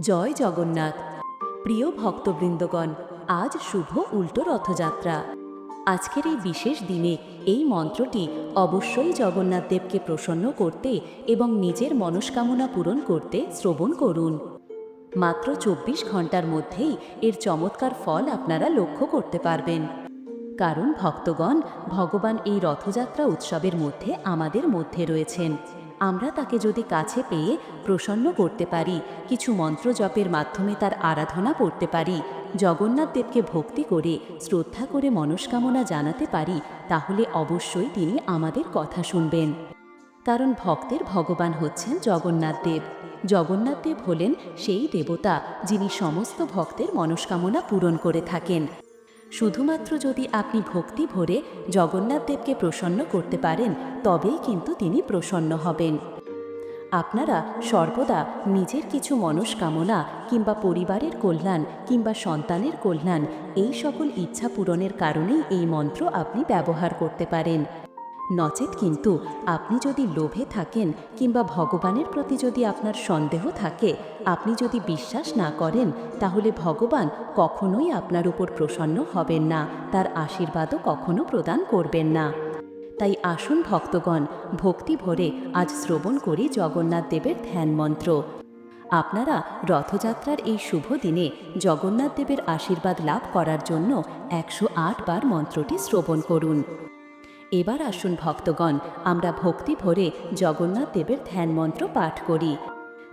জয় জগন্নাথ। প্রিয় ভক্তবৃন্দগণ, আজ শুভ উল্টো রথযাত্রা। আজকের এই বিশেষ দিনে এই মন্ত্রটি অবশ্যই জগন্নাথ দেবকে প্রসন্ন করতে এবং নিজের মনস্কামনা পূরণ করতে শ্রবণ করুন। মাত্র চব্বিশ ঘণ্টার মধ্যেই এর চমৎকার ফল আপনারা লক্ষ্য করতে পারবেন। কারণ ভক্তগণ, ভগবান এই রথযাত্রা উৎসবের মধ্যে আমাদের মধ্যে রয়েছেন। আমরা তাকে যদি কাছে পেয়ে প্রসন্ন করতে পারি, কিছু মন্ত্র জপের মাধ্যমে তার আরাধনা করতে পারি, জগন্নাথ দেবকে ভক্তি করে, শ্রদ্ধা করে মনস্কামনা জানাতে পারি, তাহলে অবশ্যই তিনি আমাদের কথা শুনবেন। কারণ ভক্তের ভগবান হচ্ছেন জগন্নাথ দেব। জগন্নাথ দেব হলেন সেই দেবতা যিনি সমস্ত ভক্তের মনস্কামনা পূরণ করে থাকেন। শুধুমাত্র যদি আপনি ভক্তি ভরে জগন্নাথদেবকে প্রসন্ন করতে পারেন, তবেই কিন্তু তিনি প্রসন্ন হবেন। আপনারা সর্বদা নিজের কিছু মনস্কামনা কিংবা পরিবারের কল্যাণ কিংবা সন্তানের কল্যাণ, এই সকল ইচ্ছা পূরণের কারণেই এই মন্ত্র আপনি ব্যবহার করতে পারেন। নচেত কিন্তু আপনি যদি লোভে থাকেন কিংবা ভগবানের প্রতি যদি আপনার সন্দেহ থাকে, আপনি যদি বিশ্বাস না করেন, তাহলে ভগবান কখনোই আপনার উপর প্রসন্ন হবেন না, তার আশীর্বাদও কখনো প্রদান করবেন না। তাই আসুন ভক্তগণ, ভক্তি ভরে আজ শ্রবণ করি জগন্নাথ দেবের ধ্যান মন্ত্র। আপনারা রথযাত্রার এই শুভ দিনে জগন্নাথ দেবের আশীর্বাদ লাভ করার জন্য একশো আট বার মন্ত্রটি শ্রবণ করুন। এবার আসুন ভক্তগণ, আমরা ভক্তি ভরে জগন্নাথ দেবের ধ্যান মন্ত্র পাঠ করি।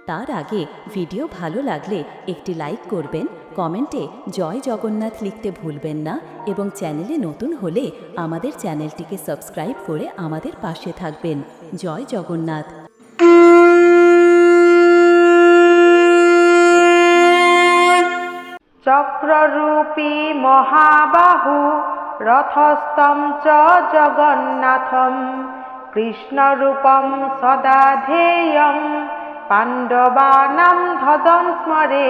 তার আগে ভিডিও ভালো লাগলে একটি লাইক করবেন, কমেন্টে জয় জগন্নাথ লিখতে ভুলবেন না এবং চ্যানেলে নতুন হলে আমাদের চ্যানেলটিকে সাবস্ক্রাইব করে আমাদের পাশে থাকবেন। জয় জগন্নাথ। চক্ররূপী মহাবাহু রথস্থম চ জগন্নাথম, কৃষ্ণরূপম সদা ধ্যেয়ম পাণ্ডবানাম ধদম স্মরে।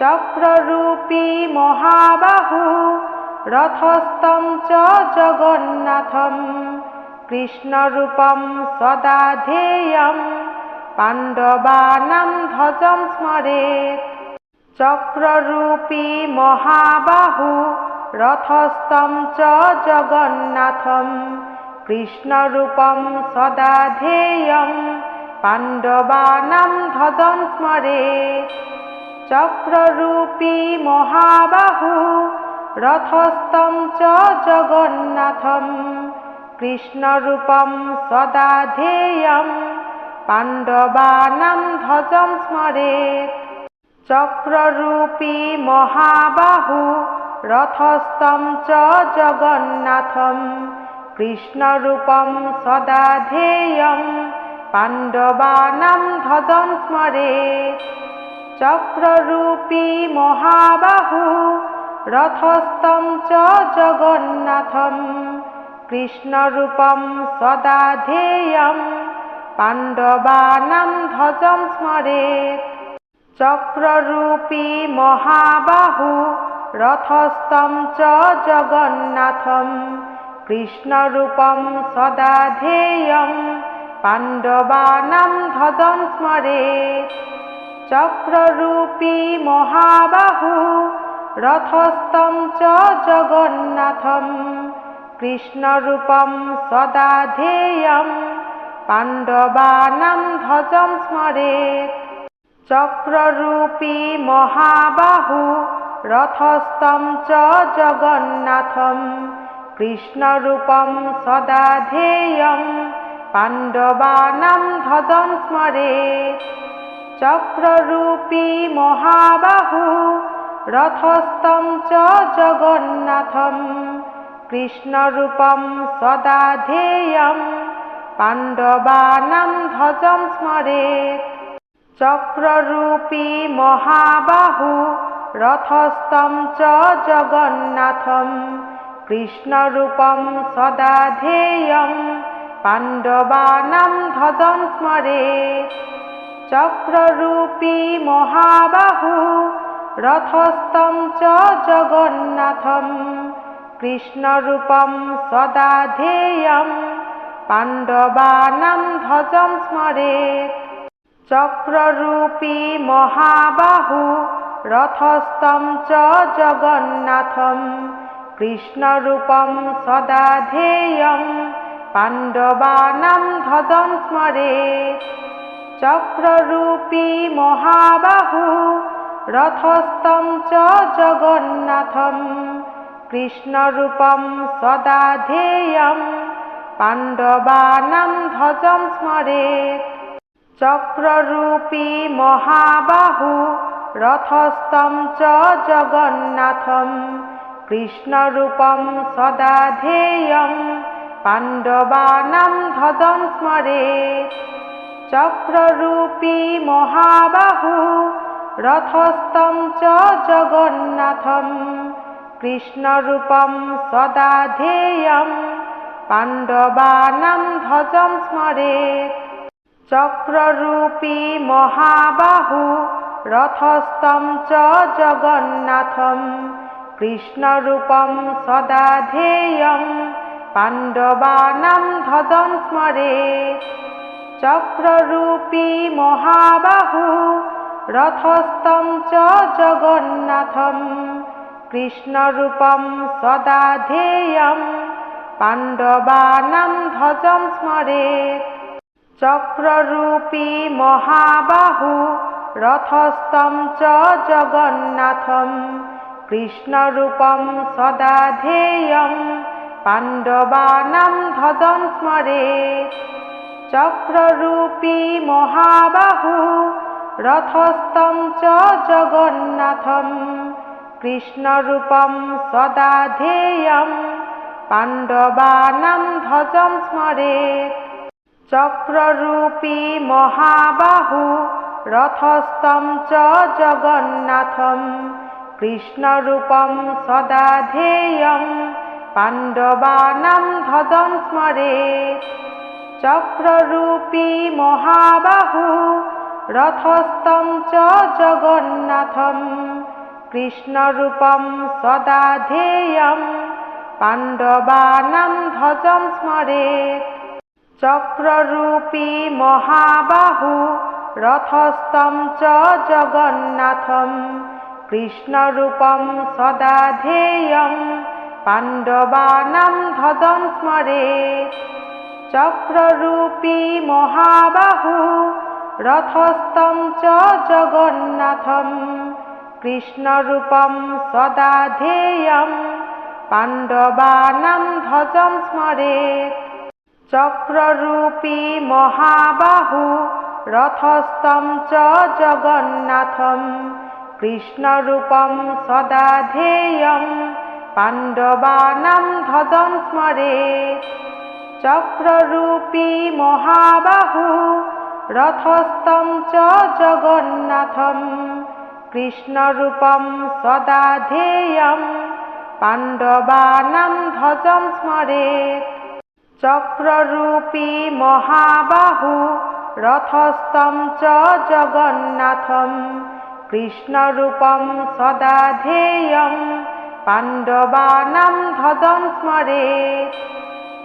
চক্ররূপী মহাবাহু রথস্থম চ জগন্নাথম, কৃষ্ণরূপম সদা ধ্যেয়ম পাণ্ডবানাম ধ্বজম স্মরেত চক্ররূপী মহাবাহু রথস্থম চ জগন্নাথম, কৃষ্ণরূপম সদা ধ্যেয়ম পাণ্ডবানাম ধ্বজম স্মরে। চক্ররূপী মহাবাহু রথস্থম চ জগন্নাথম, কৃষ্ণরূপম সদা ধ্যেয়ম পাণ্ডবানাম ধ্বজম স্মরেত চক্ররূপী মহাবাহু রথস্থম চ জগন্নাথম, কৃষ্ণরূপম সদা ধ্যেয়ম পাণ্ডবানাম ধ্বজম স্মরে। চক্ররূপী মহাবাহু রথস্থম চ জগন্নাথম, কৃষ্ণরূপম সদা ধ্যেয়ম পাণ্ডবানাম ধ্বজম স্মরেত চক্ররূপী মহাবাহু রথস্থম চ জগন্নাথম, কৃষ্ণরূপম সদা ধ্যেয়ম পাণ্ডবানাম ধ্বজম স্মরে। চক্ররূপী মহাবাহু রথস্থম চ জগন্নাথম, কৃষ্ণরূপম সদা ধ্যেয়ম পাণ্ডবানাম ধ্বজম স্মরেত চক্ররূপী মহাবাহু রথস্থম চ জগন্নাথম, কৃষ্ণরূপম সদা ধ্যেয়ম পাণ্ডবানাম ধ্বজম স্মরে। চক্ররূপী মহাবাহু রথস্থম চ জগন্নাথম, কৃষ্ণরূপম সদা ধ্যেয়ম পাণ্ডবানাম ধ্বজম স্মরেত চক্ররূপী মহাবাহু রথস্থম চ জগন্নাথম, কৃষ্ণরূপম সদা ধ্যেয়ম পাণ্ডবানাম ধ্বজম স্মরে। চক্ররূপী মহাবাহু রথস্থম চ জগন্নাথম, কৃষ্ণরূপম সদা ধ্যেয়ম পাণ্ডবানাম ধ্বজম স্মরেত চক্ররূপী মহাবাহু রথস্থম চ জগন্নাথম। কৃষ্ণরূপম সদা ধ্যেয়ম পাণ্ডবানাম ধ্বজং স্মরে। চক্ররূপী মহাবাহু। রথস্থম চ জগন্নাথম। কৃষ্ণরূপম সদা ধ্যেয়ম পাণ্ডবানাম ধ্বজং স্মরেত চক্ররূপী মহাবাহু। রথস্থম চ জগন্নাথম। কৃষ্ণরূপম সদা ধ্যেয়ম পাণ্ডবানাম ধ্বজং স্মরে। চক্ররূপী মহাবাহু। রথস্থম চ জগন্নাথম। কৃষ্ণরূপম সদা ধ্যেয়ম পাণ্ডবানাম ধ্বজং স্মরেত চক্ররূপী মহাবাহু। রথস্থম চ জগন্নাথম। কৃষ্ণরূপম সদা ধ্যেয়ম পাণ্ডবানাম ধ্বজং স্মরে। চক্ররূপী মহাবাহু। রথস্থম চ জগন্নাথম। কৃষ্ণরূপম সদা ধ্যেয়ম পাণ্ডবানাম ধ্বজং স্মরেত চক্ররূপী মহাবাহু। রথস্থম চ জগন্নাথম। কৃষ্ণরূপম সদা ধ্যেয়ম পাণ্ডবানাম ধ্বজং স্মরে। চক্ররূপী মহাবাহু। রথস্থম চ জগন্নাথম। কৃষ্ণরূপম সদা ধ্যেয়ম পাণ্ডবানাম ধ্বজং স্মরেত চক্ররূপী মহাবাহু। রথস্থম চ জগন্নাথম। কৃষ্ণরূপম সদা ধ্যেয়ম পাণ্ডবানাম ধ্বজং স্মরে। চক্ররূপী মহাবাহু। রথস্থম চ জগন্নাথম। কৃষ্ণরূপম সদা ধ্যেয়ম পাণ্ডবানাম ধ্বজং স্মরেত চক্ররূপী মহাবাহু। রথস্থম চ জগন্নাথম। কৃষ্ণরূপম সদা ধ্যেয়ম পাণ্ডবানাম ধ্বজং স্মরে। চক্ররূপী মহাবাহু। রথস্থম চ জগন্নাথম। কৃষ্ণরূপম সদা ধ্যেয়ম পাণ্ডবানাম ধ্বজং স্মরেত চক্ররূপী মহাবাহু। রথস্থম চ জগন্নাথম, কৃষ্ণরূপম সদা ধ্যেয়ম পাণ্ডবানাম ধ্বজং স্মরে। চক্ররূপী মহাবাহু রথস্থম চ জগন্নাথম, কৃষ্ণরূপম সদা ধ্যেয়ম পাণ্ডবানাম ধ্বজং স্মরেত চক্ররূপী মহাবাহু রথস্থম চ জগন্নাথম। কৃষ্ণরূপম সদা ধ্যেয়ম পাণ্ডবানাম ধ্বজং স্মরে।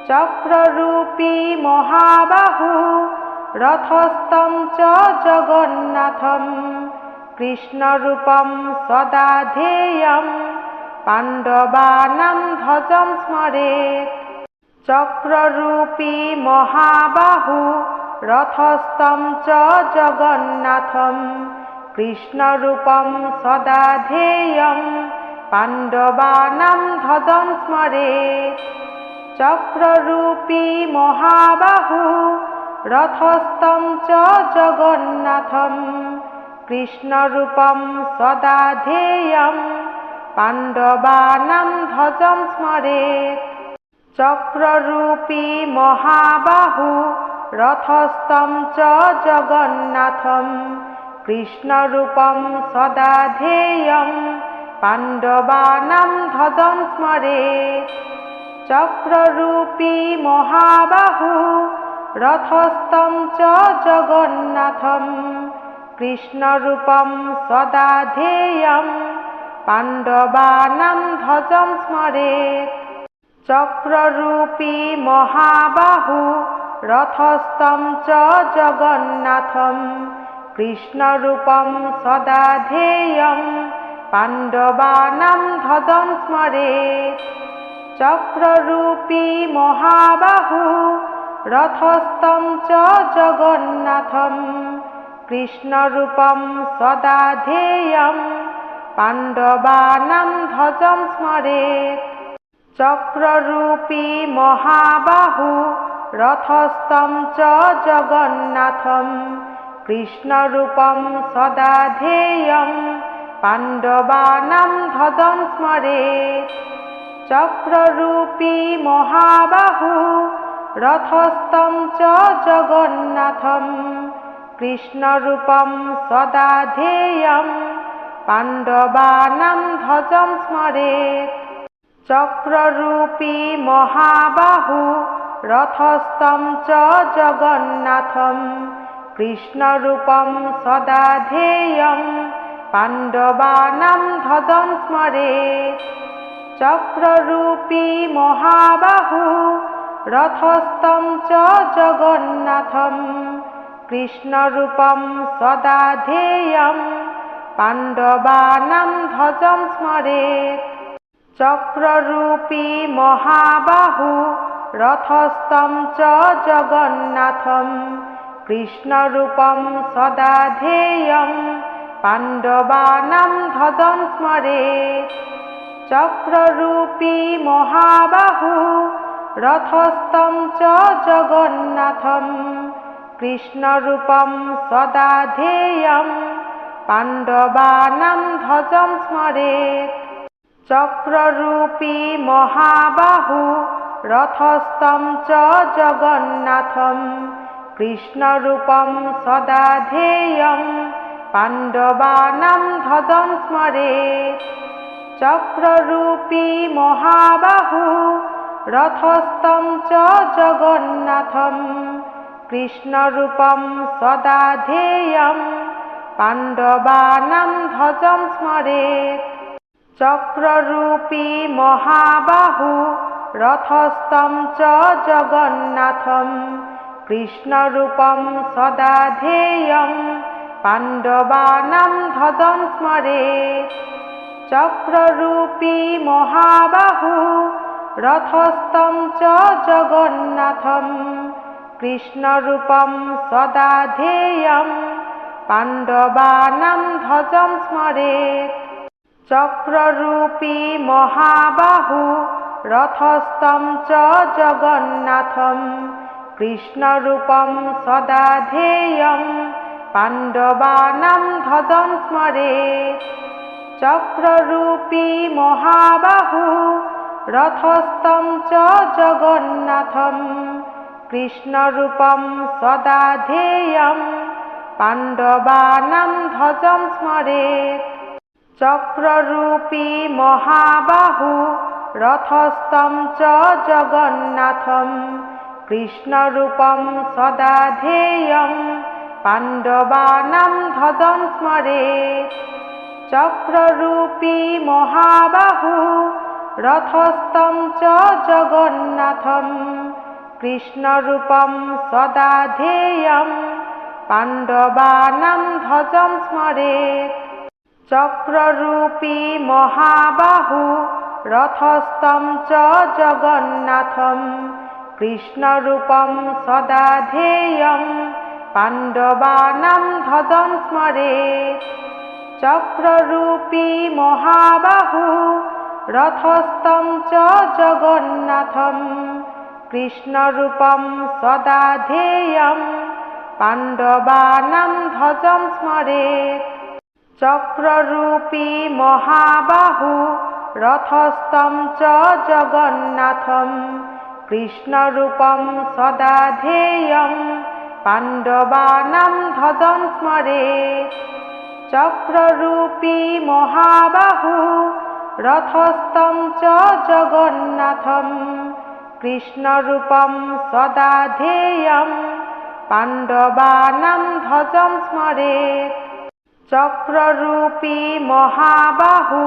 চক্ররূপী মহাবাহু। রথস্থম চ জগন্নাথম। কৃষ্ণরূপম সদা ধ্যেয়ম পাণ্ডবানাম ধ্বজং স্মরেত চক্ররূপী মহাবাহু। রথস্থম চ জগন্নাথম, কৃষ্ণরূপম সদা ধ্যেয়ম পাণ্ডবানাম ধ্বজং স্মরে। চক্ররূপী মহাবাহু রথস্থম চ জগন্নাথম, কৃষ্ণরূপম সদা ধ্যেয়ম পাণ্ডবানাম ধ্বজং স্মরেত চক্ররূপী মহাবাহু রথস্থম চ জগন্নাথম, কৃষ্ণরূপম সদা ধ্যেয়ম পাণ্ডবানাম ধ্বজং স্মরে। চক্ররূপী মহাবাহু রথস্থম চ জগন্নাথম, কৃষ্ণরূপম সদা ধ্যেয়ম পাণ্ডবানাম ধ্বজং স্মরেত চক্ররূপী মহাবাহু রথস্থম চ জগন্নাথম, কৃষ্ণরূপম সদা ধ্যেয়ম পাণ্ডবানাম ধদম স্মরে। চক্ররূপী মহাবাহু রথস্থম চ জগন্নাথম, কৃষ্ণরূপম সদা ধ্যেয়ম পাণ্ডবানাম ধ্বজম স্মরে। চক্ররূপী মহাবাহু রথস্থম চ জগন্নাথম, কৃষ্ণরূপম সদা ধ্যেয়ম পাণ্ডবানাম ধদম স্মরে। চক্ররূপী মহাবাহু রথস্থম চ জগন্নাথম, কৃষ্ণরূপম সদা ধ্যেয়ম পাণ্ডবানাম ধ্বজম স্মরে। চক্ররূপী মহাবাহু রথস্থম চ জগন্নাথম, কৃষ্ণরূপম সদা ধ্যেয়ম পাণ্ডবানাম ধদম স্মরে। চক্ররূপী মহাবাহু রথস্থম চ জগন্নাথম, কৃষ্ণরূপম সদা ধ্যেয়ম পাণ্ডবানাম ধ্বজম স্মরে। চক্ররূপী মহাবাহু রথস্থম চ জগন্নাথম, কৃষ্ণরূপম সদা ধ্যেয়ম পাণ্ডবানাম ধদম স্মরে। চক্ররূপী মহাবাহু রথস্থম চ জগন্নাথম, কৃষ্ণরূপম সদা ধ্যেয়ম পাণ্ডবানাম ধ্বজম স্মরেত চক্ররূপী মহাবাহু রথস্থম চ জগন্নাথম, কৃষ্ণরূপম সদা ধ্যেয়ম পাণ্ডবানাম ধদম স্মরে। চক্ররূপী মহাবাহু রথস্থম চ জগন্নাথম, কৃষ্ণরূপম সদা ধ্যেয়ম পাণ্ডবানাম ধ্বজম স্মরেত চক্ররূপী মহাবাহু রথস্থম চ জগন্নাথম, কৃষ্ণরূপম সদা ধ্যেয়ম পাণ্ডবানাম ধদম স্মরে। চক্ররূপী মহাবাহু রথস্থম চ জগন্নাথম, কৃষ্ণরূপম সদা ধ্যেয়ম পাণ্ডবানাম ধ্বজম স্মরেত চক্ররূপী মহাবাহু রথস্থম চ জগন্নাথম, কৃষ্ণরূপম সদা ধ্যেয়ম পাণ্ডবানাম ধদম স্মরে। চক্ররূপী মহাবাহু রথস্থম চ জগন্নাথম, কৃষ্ণরূপম সদা ধ্যেয়ম পাণ্ডবানাম ধ্বজম স্মরেত চক্ররূপী মহাবাহু রথস্থম চ জগন্নাথম, কৃষ্ণরূপম সদা ধ্যেয়ম পাণ্ডবানাম ধদম স্মরে। চক্ররূপী মহাবাহু রথস্থম চ জগন্নাথম, কৃষ্ণরূপম সদা ধ্যেয়ম পাণ্ডবানাম ধ্বজম স্মরে। চক্ররূপী মহাবাহু রথস্থম চ জগন্নাথম কৃষ্ণরূপম সদা ধ্যেয়ম পাণ্ডবানাম ধদম স্মরে চক্ররূপী মহাবাহু রথস্থম চ জগন্নাথম কৃষ্ণরূপম সদা ধ্যেয়ম পাণ্ডবানাম ধ্বজম স্মরে চক্ররূপী মহাবাহু রথস্থম চ জগন্নাথম কৃষ্ণরূপম সদা ধ্যেয়ম পাণ্ডবানাম ধদম স্মরে চক্ররূপী মহাবাহু রথস্থম চ জগন্নাথম কৃষ্ণরূপম সদা ধ্যেয়ম পাণ্ডবানাম ধ্বজম স্মরে চক্ররূপী মহাবাহু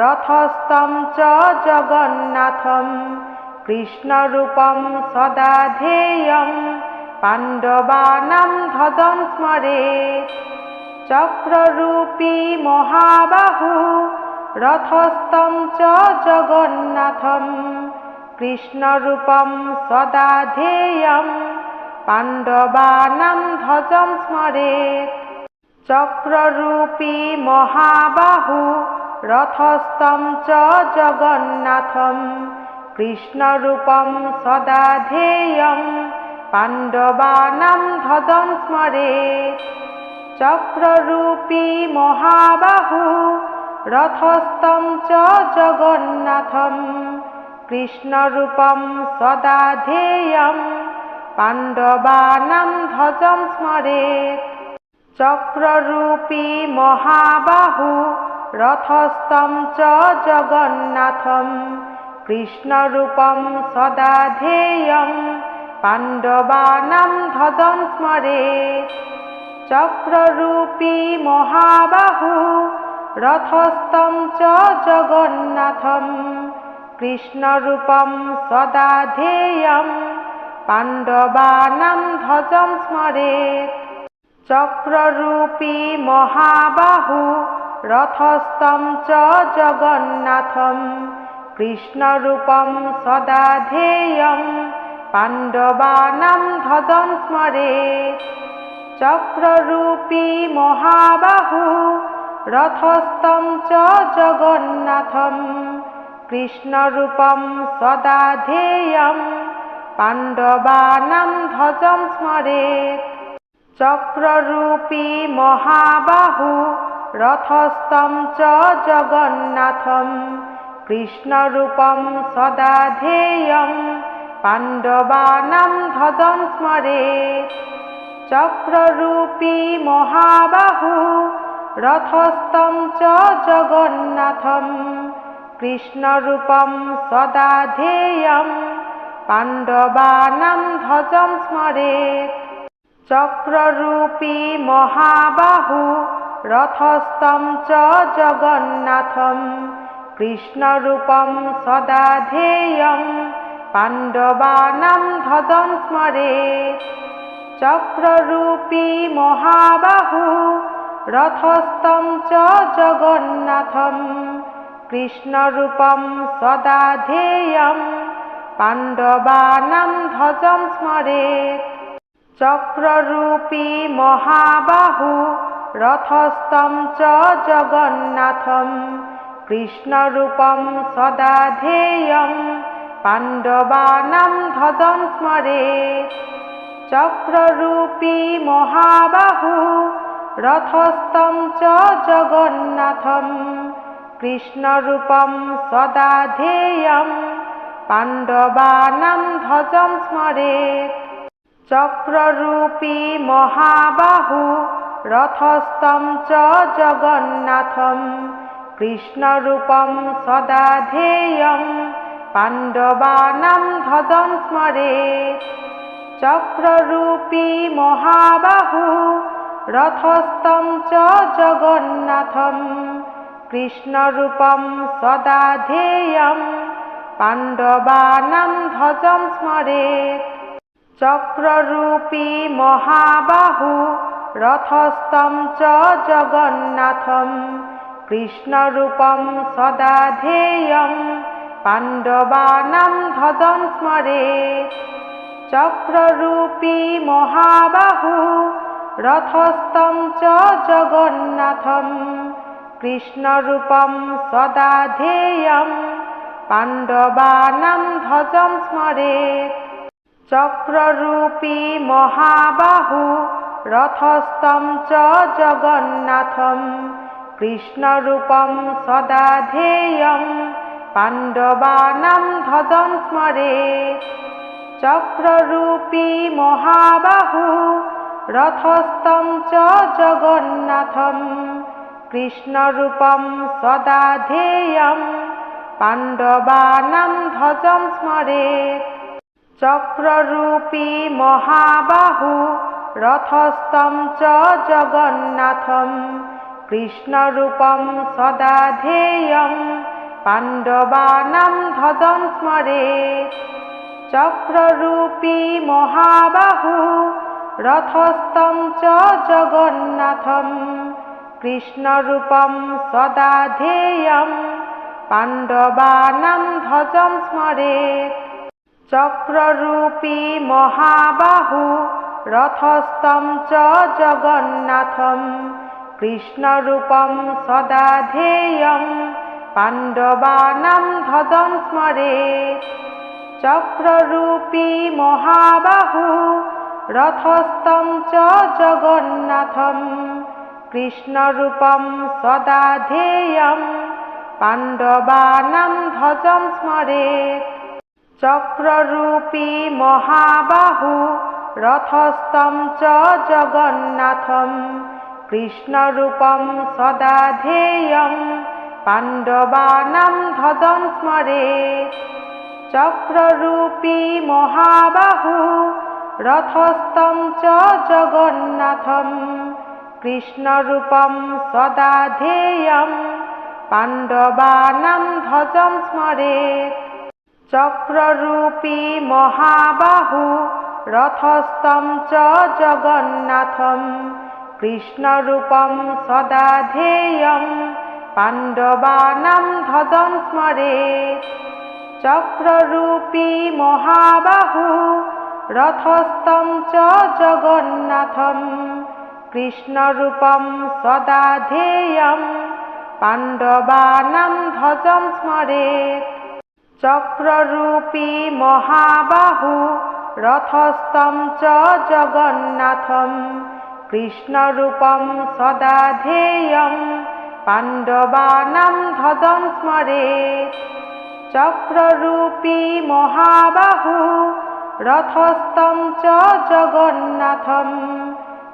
রথস্থম চ জগন্নাথম, কৃষ্ণরূপম সদা ধ্যেয়ম পাণ্ডবানাম ধদম স্মরে। চক্ররূপী মহাবাহু রথস্থম চ জগন্নাথম, কৃষ্ণরূপম সদা ধ্যেয়ম পাণ্ডবানাম ধ্বজম স্মরেত চক্ররূপী মহাবাহু রথস্থম চ জগন্নাথম, কৃষ্ণরূপম সদা ধ্যেয়ম পাণ্ডবানাম ধদম স্মরে। চক্ররূপী মহাবাহু রথস্থম চ জগন্নাথম, কৃষ্ণরূপম সদা ধ্যেয়ম পাণ্ডবানাম ধ্বজম স্মরে। চক্ররূপী মহাবাহু রথস্থম চ জগন্নাথম, কৃষ্ণরূপম সদা ধ্যেয়ম পাণ্ডবানাম ধদম স্মরে। চক্ররূপী মহাবাহু রথস্থম চ জগন্নাথম, কৃষ্ণরূপম সদা ধ্যেয়ম পাণ্ডবানাম ধ্বজম স্মরে। চক্ররূপী মহাবাহু রথস্থম চ জগন্নাথম, কৃষ্ণরূপম সদা ধ্যেয়ম পাণ্ডবানাম ধদম স্মরে। চক্ররূপী মহাবাহু রথস্থম চ জগন্নাথম, কৃষ্ণরূপম সদা ধ্যেয়ম পাণ্ডবানাম ধ্বজম স্মরে। চক্ররূপী মহাবাহু রথস্থম চ জগন্নাথম, কৃষ্ণরূপম সদা ধ্যেয়ম পাণ্ডবানাম ধদম স্মরে। চক্ররূপী মহাবাহু রথস্থম চ জগন্নাথম, কৃষ্ণরূপম সদা ধ্যেয়ম পাণ্ডবানাম ধ্বজম স্মরে। চক্ররূপী মহাবাহু রথস্থম চ জগন্নাথম, কৃষ্ণরূপম সদা ধ্যেয়ম পাণ্ডবানাম ধদম স্মরে। চক্ররূপী মহাবাহু রথস্থম চ জগন্নাথম, কৃষ্ণরূপম সদা ধ্যেয়ম পাণ্ডবানাম ধ্বজম স্মরে। চক্ররূপী মহাবাহু রথস্থম চ জগন্নাথম, কৃষ্ণরূপম সদা ধ্যেয়ম পাণ্ডবানাম ধজম স্মরে। চক্ররূপী মহাবাহু রথস্থম চ জগন্নাথম, কৃষ্ণরূপম সদা ধ্যেয়ম পাণ্ডবানাম ধ্বজম স্মরে। চক্ররূপী মহাবাহু রথস্থম চ জগন্নাথম, কৃষ্ণরূপম সদা ধ্যেয়ম পাণ্ডবানাম ধদম স্মরে। চক্ররূপী মহাবাহু রথস্থম চ জগন্নাথম, কৃষ্ণরূপম সদা ধ্যেয়ম পাণ্ডবানাম ধ্বজম স্মরেত চক্ররূপী মহাবাহু রথস্থম চ জগন্নাথম, কৃষ্ণরূপম সদা ধ্যেয়ম পাণ্ডবানাম ধদম স্মরে। চক্ররূপী মহাবাহু রথস্থম চ জগন্নাথম, কৃষ্ণরূপম সদা ধ্যেয়ম পাণ্ডবানাম ধ্বজম স্মরে। চক্ররূপী মহাবাহু রথস্থম চ জগন্নাথম, কৃষ্ণরূপম সদা ধ্যেয়ম পাণ্ডবানাম ধদম স্মরে। চক্ররূপী মহাবাহু রথস্থম চ জগন্নাথম, কৃষ্ণরূপম সদা ধ্যেয়ম পাণ্ডবানাম ধ্বজম স্মরে। চক্ররূপী মহাবাহু রথস্থম চ জগন্নাথম, কৃষ্ণরূপম সদা ধ্যেয়ম পাণ্ডবানাম ধদম স্মরে। চক্ররূপী মহাবাহু রথস্থম চ জগন্নাথম, কৃষ্ণরূপম সদা ধ্যেয়ম পাণ্ডবানাম ধ্বজম স্মরে। চক্ররূপী মহাবাহু রথস্থম চ জগন্নাথম, কৃষ্ণরূপম সদা ধ্যেয়ম পাণ্ডবানাম ধ্বজম স্মরেত চক্ররূপী মহাবাহু রথস্থম চ জগন্নাথম, কৃষ্ণরূপম সদা ধ্যেয়ম পাণ্ডবানাম ধ্বজম স্মরেত চক্ররূপী মহাবাহু রথস্থম চ জগন্নাথম, কৃষ্ণরূপম সদা ধ্যেয়ম পাণ্ডবানাম ধ্বজম স্মরেত চক্ররূপী মহাবাহু রথস্থম চ জগন্নাথম, কৃষ্ণরূপম সদা ধ্যেয়ম পাণ্ডবানাম ধ্বজম স্মরেত চক্ররূপী মহাবাহু রথস্থম চ জগন্নাথম, কৃষ্ণরূপম সদা ধ্যেয়ম পাণ্ডবানাম ধ্বজম স্মরেত চক্ররূপী মহাবাহু রথস্থম চ জগন্নাথম, কৃষ্ণরূপম সদা ধ্যেয়ম পাণ্ডবানাম ধ্বজম স্মরেত চক্ররূপী মহাবাহু রথস্থম চ জগন্নাথম। কৃষ্ণরূপম সদা ধ্যেয়ম পাণ্ডবানাম ধ্বজম স্মরেত চক্ররূপী মহাবাহু। রথস্থম চ জগন্নাথম।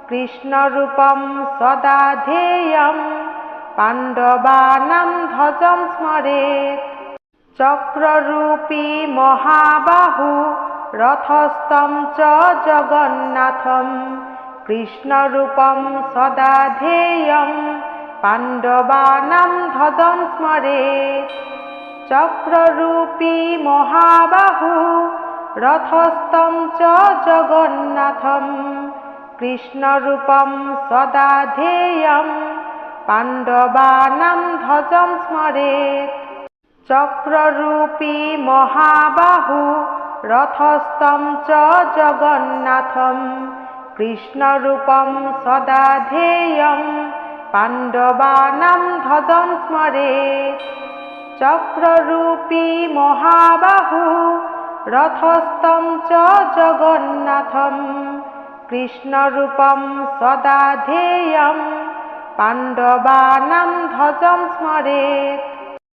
কৃষ্ণরূপম সদা ধ্যেয়ম পাণ্ডবানাম ধ্বজম স্মরেত চক্ররূপী মহাবাহু। রথস্থম চ জগন্নাথম। কৃষ্ণরূপম সদা ধ্যেয়ম পাণ্ডবানাম ধ্বজম স্মরেত চক্ররূপী মহাবাহু। রথস্থম চ জগন্নাথম। কৃষ্ণরূপম সদা ধ্যেয়ম পাণ্ডবানাম ধ্বজম স্মরেত চক্ররূপী মহাবাহু। রথস্থম চ জগন্নাথম। কৃষ্ণরূপম সদা ধ্যেয়ম পাণ্ডবানাম ধ্বজম স্মরেত চক্ররূপী মহাবাহু। রথস্থম চ জগন্নাথম। কৃষ্ণরূপম সদা ধ্যেয়ম পাণ্ডবানাম ধ্বজম স্মরেত